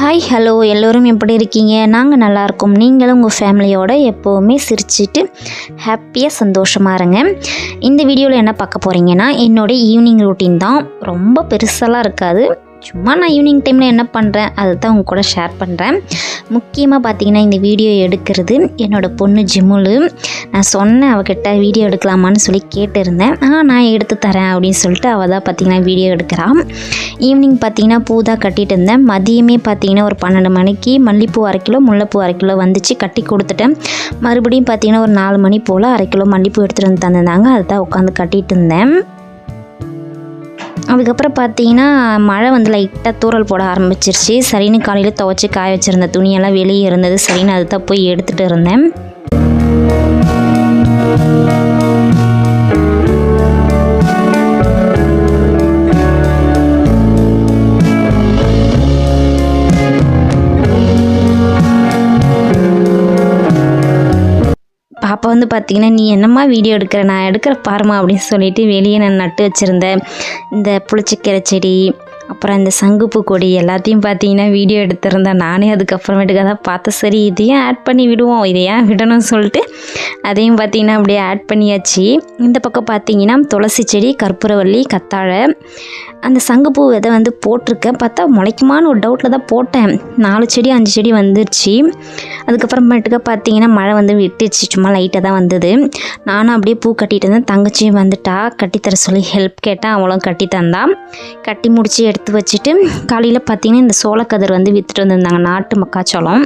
Hi hello எல்லோரும் எப்படி இருக்கீங்க? நாங்கள் நல்லா இருக்கோம். நீங்களும் உங்கள் ஃபேமிலியோடு எப்போவுமே சிரிச்சிட்டு ஹாப்பியாக சந்தோஷமாக இருங்க. இந்த வீடியோவில் என்ன பார்க்க போகிறீங்கன்னா என்னோடய ஈவினிங் ரொட்டீன் தான். ரொம்ப பெருசாலாம் இருக்காது. சும்மா நான் ஈவினிங் டைமில் என்ன பண்ணுறேன் அதை தான் உங்க கூட ஷேர் பண்ணுறேன் முக்கியமாக பார்த்தீங்கன்னா இந்த வீடியோ எடுக்கிறது என்னோடய பொண்ணு ஜிமுலு. நான் சொன்னேன் அவகிட்ட வீடியோ எடுக்கலாமான்னு சொல்லி கேட்டிருந்தேன். ஆ நான் எடுத்து தரேன் அப்படின்னு சொல்லிட்டு அவள் தான் பார்த்தீங்கன்னா வீடியோ எடுக்கிறான் ஈவினிங் பார்த்தீங்கன்னா பூ தான் கட்டிகிட்டு இருந்தேன். மதியமே பார்த்தீங்கன்னா ஒரு பன்னெண்டு மணிக்கு மல்லிப்பூ அரை கிலோ முல்லைப்பூ அரை கிலோ வந்துச்சு கட்டி கொடுத்துட்டேன். மறுபடியும் பார்த்தீங்கன்னா ஒரு நாலு மணி போல் அரை கிலோ மல்லிப்பூ எடுத்துகிட்டு வந்து தந்திருந்தாங்க. அதை தான் உட்காந்து கட்டிகிட்டு இருந்தேன். அதுக்கப்புறம் பார்த்தீங்கன்னா மழை வந்து லைட்டாக தூறல் போட ஆரம்பிச்சிருச்சு. சரின்னு காலையில் துவைச்சி காய வச்சுருந்த துணியெல்லாம் வெளியே இருந்தது. சரின்னு அதை தான் போய் எடுத்துகிட்டு இருந்தேன். பாப்பா வந்து பார்த்தீங்கன்னா நீ என்னம்மா வீடியோ எடுக்கிற? நான் எடுக்கிற பாருமா அப்படின்னு சொல்லிட்டு வெளியே நான் நட்டு வச்சுருந்தேன் இந்த புளிச்சக்கீரை செடி அப்புறம் இந்த சங்குப்பூ கொடி எல்லாத்தையும் பார்த்தீங்கன்னா வீடியோ எடுத்திருந்தேன். நானே அதுக்கப்புறமேட்டுக்கு தான் பார்த்து சரி இதையும் ஆட் பண்ணி விடுவோம். இதை ஏன் விடணும்னு சொல்லிட்டு அதையும் பார்த்தீங்கன்னா அப்படியே ஆட் பண்ணியாச்சு. இந்த பக்கம் பார்த்தீங்கன்னா துளசி செடி கற்பூரவள்ளி கத்தாழை அந்த சங்குப்பூ விதை வந்து போட்டிருக்கேன். பார்த்தா முளைக்குமான்னு ஒரு டவுட்டில் தான் போட்டேன். நாலு செடி அஞ்சு செடி வந்துருச்சு. அதுக்கப்புறமேட்டுக்கா பார்த்தீங்கன்னா மழை வந்து விட்டுச்சு சும்மா லைட்டாக தான் வந்தது. நானும் அப்படியே பூ கட்டிட்டு இருந்தேன். தங்கச்சியும் வந்துட்டா. கட்டித்தர சொல்லி ஹெல்ப் கேட்டேன் அவளும் கட்டி தந்தான் கட்டி முடிச்சு எடுத்து வச்சுட்டு காலையில் பார்த்தீங்கன்னா இந்த சோளக்கதிர் வந்து விற்றுட்டு வந்திருந்தாங்க. நாட்டு மக்காச்சோளம்.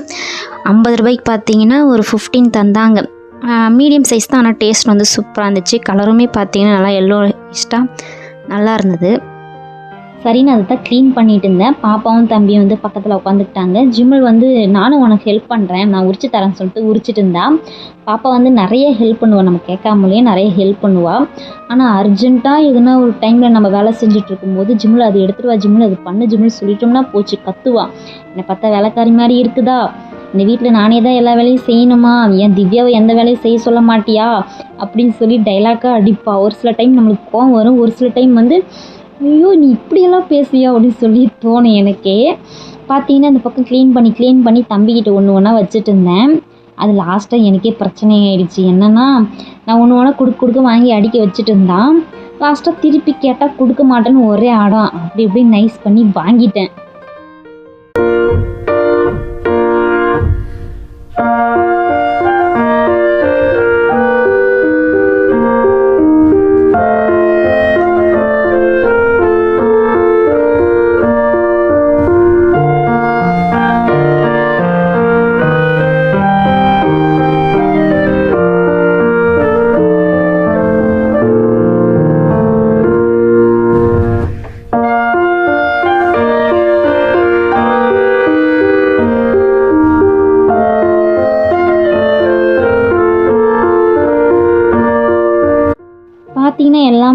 ஐம்பது ரூபாய்க்கு பார்த்தீங்கன்னா ஒரு ஃபிஃப்டீன் தந்தாங்க. மீடியம் சைஸ் தான் ஆனால் டேஸ்ட் வந்து சூப்பராக இருந்துச்சு. கலருமே பார்த்தீங்கன்னா நல்லா எல்லோ இஷ்டாக நல்லா இருந்தது. சரின்னு அதை தான் க்ளீன் பண்ணிட்டு இருந்தேன். பாப்பாவும் தம்பியும் வந்து பக்கத்தில் உட்காந்துக்கிட்டாங்க. ஜிம்மல் வந்து நானும் உனக்கு ஹெல்ப் பண்ணுறேன் நான் உரிச்சு தரேன்னு சொல்லிட்டு உரிச்சிட்டு இருந்தா. பாப்பா வந்து நிறைய ஹெல்ப் பண்ணுவாள் நம்ம கேட்காமலேயே நிறைய ஹெல்ப் பண்ணுவாள் ஆனால் அர்ஜென்ட்டாக எதுனா ஒரு டைமில் நம்ம வேலை செஞ்சுட்டு இருக்கும்போது ஜிம்மில் அது எடுத்துட்டு வா ஜிம்மில் அது பண்ணு. ஜிம்மில் சொல்லிட்டோம்னா போச்சு. கத்துவா. என்னை பார்த்தா வேலைக்காரி மாதிரி இருக்குதா? இந்த வீட்டில் நானே தான் எல்லா வேலையும் செய்யணுமா? ஏன் திவ்யாவை எந்த வேலையும் செய்ய சொல்ல மாட்டியா? அப்படின்னு சொல்லி டைலாக்காக அடிப்பா. ஒரு சில டைம் நம்மளுக்கு கோவம் வரும். ஒரு சில டைம் வந்து ஐயோ நீ இப்படியெல்லாம் பேசுவியா அப்படின்னு சொல்லி தோணும் எனக்கே. பார்த்தீங்கன்னா அந்த பக்கம் க்ளீன் பண்ணி க்ளீன் பண்ணி தம்பிக்கிட்ட ஒன்று ஒன்றா வச்சுட்டு இருந்தேன். அது லாஸ்ட்டாக எனக்கே பிரச்சனை ஆயிடுச்சு. என்னென்னா நான் ஒன்று ஒன்றா கொடுக்க கொடுக்க வாங்கி அடிக்க வச்சுட்டு இருந்தான். லாஸ்ட்டாக திருப்பி கேட்டால் கொடுக்க மாட்டேன்னு ஒரே ஆடம். அப்படி இப்படி நைஸ் பண்ணி வாங்கிட்டேன்.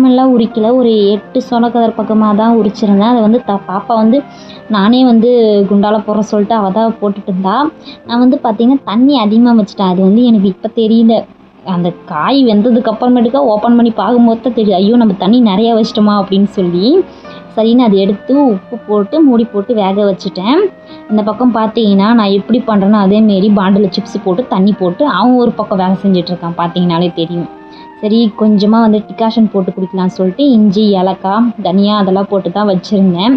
பார்த்தீங்கன்னா உரிக்கல. ஒரு எட்டு சொனக்கதர் பக்கமாக தான் உரிச்சிருந்தேன். அதை வந்து த பாப்பா வந்து நானே வந்து குண்டால போடுற சொல்லிட்டு அவள் தான் போட்டுட்டு இருந்தா. நான் வந்து பார்த்தீங்கன்னா தண்ணி அதிகமாக வச்சுட்டேன். அது வந்து எனக்கு இப்போ தெரியல. அந்த காய் வெந்ததுக்கு அப்புறமேட்டுக்கா ஓப்பன் பண்ணி பார்க்கும்போது தான் தெரியும் ஐயோ நம்ம தண்ணி நிறையா வச்சிட்டோமா அப்படின்னு சொல்லி. சரின்னு அதை எடுத்து உப்பு போட்டு மூடி போட்டு வேக வச்சுட்டேன். இந்த பக்கம் பார்த்தீங்கன்னா நான் எப்படி பண்ணுறேனோ அதேமாரி பாண்டில் சிப்ஸ் போட்டு தண்ணி போட்டு அவன் ஒரு பக்கம் வேலை செஞ்சிட்ருக்கான் பார்த்தீங்கனாலே தெரியும். சரி கொஞ்சமாக வந்து டிகாஷன் போட்டு குடிக்கலாம்னு சொல்லிட்டு இஞ்சி ஏலக்காய் தனியா அதெல்லாம் போட்டு தான் வச்சுருந்தேன்.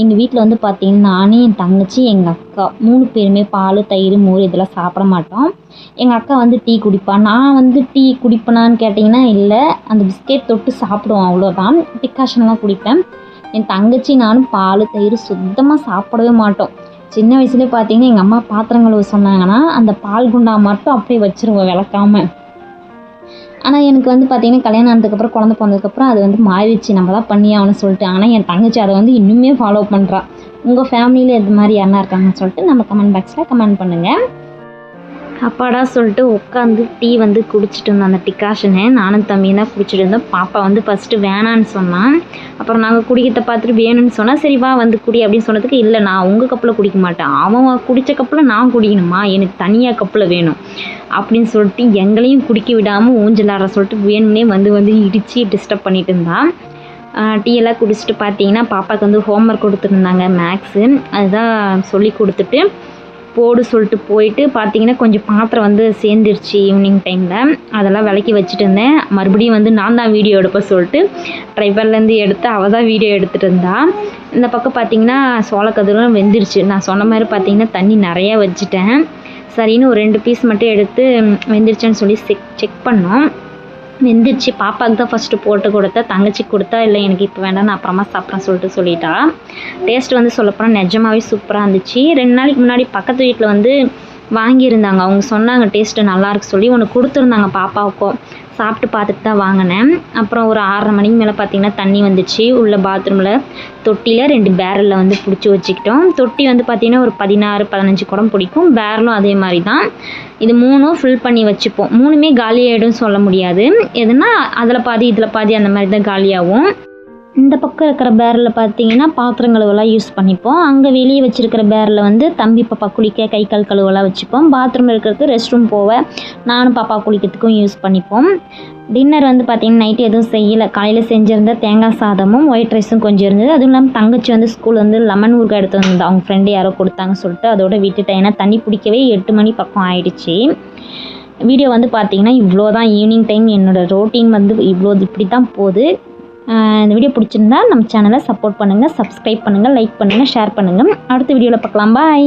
எங்கள் வீட்டில் வந்து பார்த்திங்கன்னா நானும் என் தங்கச்சி எங்கள் அக்கா மூணு பேருமே பால் தயிர் மோர் இதெல்லாம் சாப்பிட மாட்டோம். எங்கள் அக்கா வந்து டீ குடிப்பா. நான் வந்து டீ குடிப்பேனான்னு கேட்டிங்கன்னா இல்லை அந்த பிஸ்கெட் தொட்டு சாப்பிடுவோம் அவ்வளோதான் டிகாஷன்லாம் குடிப்பேன். என் தங்கச்சி நானும் பால் தயிர் சுத்தமாக சாப்பிடவே மாட்டோம். சின்ன வயசுலேயே பார்த்தீங்கன்னா எங்கள் அம்மா பாத்திரம் கழுவ சொன்னாங்கன்னா அந்த பால் குண்டா மட்டும் அப்படியே வச்சுருவோம் விளக்காமல் ஆனால் எனக்கு வந்து பார்த்தீங்கன்னா கல்யாணம் ஆனதுக்கப்புறம் குழந்த பிறந்ததுக்கப்புறம் அது வந்து மாறிடுச்சு. நம்ம தான் பண்ணி ஆகணும்னு சொல்லிட்டு. ஆனால் என் தங்கச்சி அதை வந்து இன்னுமே ஃபாலோ பண்ணுறா உங்கள் ஃபேமிலியில் இது மாதிரி யாருன்னா இருக்காங்கன்னு சொல்லிட்டு நம்ம கமெண்ட் பாக்ஸில் கமெண்ட் பண்ணுங்கள் அப்பாடா சொல்லிட்டு உட்காந்து டீ வந்து குடிச்சிட்டு இருந்தோம் அந்த டிகாஷனு நானும் தம்பியும் தான் குடிச்சிட்டு இருந்தோம். பாப்பா வந்து ஃபஸ்ட்டு வேணான்னு சொன்னான் அப்புறம் நாங்கள் குடிக்கிறத பார்த்துட்டு வேணும்னு சொன்னால் சரி வா வந்து குடி அப்படின்னு சொன்னதுக்கு இல்லை நான் உங்கள் கப்பில் குடிக்க மாட்டேன். அவன் குடித்த கப்பில் நான் குடிக்கணுமா? எனக்கு தனியாக கப்பில் வேணும். அப்படின்னு சொல்லிட்டு எங்களையும் குடிக்க விடாமல் ஊஞ்சலாடுற சொல்லிட்டு வேணும்னே வந்து வந்து இடித்து டிஸ்டர்ப் பண்ணிட்டு இருந்தான் டீ எல்லாம் குடிச்சிட்டு பார்த்தீங்கன்னா பாப்பாவுக்கு வந்து ஹோம்ஒர்க் கொடுத்துருந்தாங்க மேக்ஸு அதுதான் சொல்லி கொடுத்துட்டு போடு சொல்லிட்டு போயிட்டு பார்த்தீங்கன்னா கொஞ்சம் பாத்திரம் வந்து சேர்ந்துருச்சு ஈவினிங் டைமில் அதெல்லாம் விளக்கி வச்சுட்டு இருந்தேன். மறுபடியும் வந்து நான் தான் வீடியோ எடுப்ப சொல்லிட்டு ட்ரைவர்லேருந்து எடுத்து அவள் தான் வீடியோ எடுத்துகிட்டு இருந்தா. இந்த பக்கம் பார்த்தீங்கன்னா சோளக்கதிரும் வெந்துருச்சு. நான் சொன்ன மாதிரி பார்த்தீங்கன்னா தண்ணி நிறையா வச்சுட்டேன். சரின்னு ஒரு ரெண்டு பீஸ் மட்டும் எடுத்து வெந்துருச்சுன்னு சொல்லி செக் செக் பண்ணோம். வெந்துருச்சு பாப்பாவுக்கு தான் ஃபஸ்ட்டு போட்டு கொடுத்தா தங்கச்சிக்கு கொடுத்தா இல்லை எனக்கு இப்போ வேண்டாம் நான் அப்புறமா சாப்பிட்றேன் சொல்லிட்டு சொல்லிட்டா. டேஸ்ட் வந்து சொல்லப்போனால் நிஜமாவே சூப்பராக இருந்துச்சு. ரெண்டு நாளைக்கு முன்னாடி பக்கத்து வீட்டில் வந்து வாங்கியிருந்தாங்க. அவங்க சொன்னாங்க டேஸ்ட்டு நல்லாயிருக்கு சொல்லி ஒன்று கொடுத்துருந்தாங்க பாப்பாவுக்கும். சாப்பிட்டு பார்த்துட்டு தான் வாங்கினேன். அப்புறம் ஒரு ஆறரை மணிக்கு மேலே பார்த்தீங்கன்னா தண்ணி வந்துச்சு. உள்ள பாத்ரூமில் தொட்டியில் ரெண்டு பேரலில் வந்து பிடிச்சி வச்சுக்கிட்டோம். தொட்டி வந்து பார்த்திங்கன்னா ஒரு பதினாறு பதினஞ்சு குடம் பிடிக்கும். பேரலும் அதே மாதிரி தான். இது மூணும் ஃபில் பண்ணி வச்சுப்போம். மூணுமே காலியாகிடும் சொல்ல முடியாது. எதுனா அதில் பாதி இதில் பாதி அந்த மாதிரி தான் காலியாகும். இந்த பக்கம் இருக்கிற பேரில் பார்த்தீங்கன்னா பாத்திரம் கழுவலாம் யூஸ் பண்ணிப்போம். அங்கே வெளியே வச்சுருக்கிற பேரில் வந்து தம்பி பாப்பா குளிக்க கை கால் கழுவலாம் வச்சுப்போம். பாத்ரூம் இருக்கிறதுக்கு ரெஸ்ட் ரூம் போவேன் நானும் பாப்பா குளிக்கிறதுக்கும் யூஸ் பண்ணிப்போம். டின்னர் வந்து பார்த்திங்கன்னா நைட்டு எதுவும் செய்யலை. காலையில் செஞ்சுருந்த தேங்காய் சாதமும் ஒயிட் ரைஸும் கொஞ்சம் இருந்தது. அதுவும் இல்லாமல் தங்கச்சி வந்து ஸ்கூல் வந்து லெமன் ஊறுகாய் எடுத்து வந்தது அவங்க ஃப்ரெண்டு யாரோ கொடுத்தாங்க சொல்லிட்டு அதோட விட்டுட்டேன். ஏன்னா தண்ணி பிடிக்கவே எட்டு மணி பக்கம் ஆயிடுச்சு. வீடியோ வந்து பார்த்திங்கன்னா இவ்வளோ தான் ஈவினிங் டைம் என்னோடய ரோட்டீன் வந்து இவ்வளோ இப்படி தான் போகுது. இந்த வீடியோ பிடிச்சிருந்தா நம்ம சேனலை சப்போர்ட் பண்ணுங்கள் சப்ஸ்கிரைப் பண்ணுங்கள் லைக் பண்ணுங்கள் ஷேர் பண்ணுங்கள் அடுத்த வீடியோவில் பார்க்கலாம். பாய்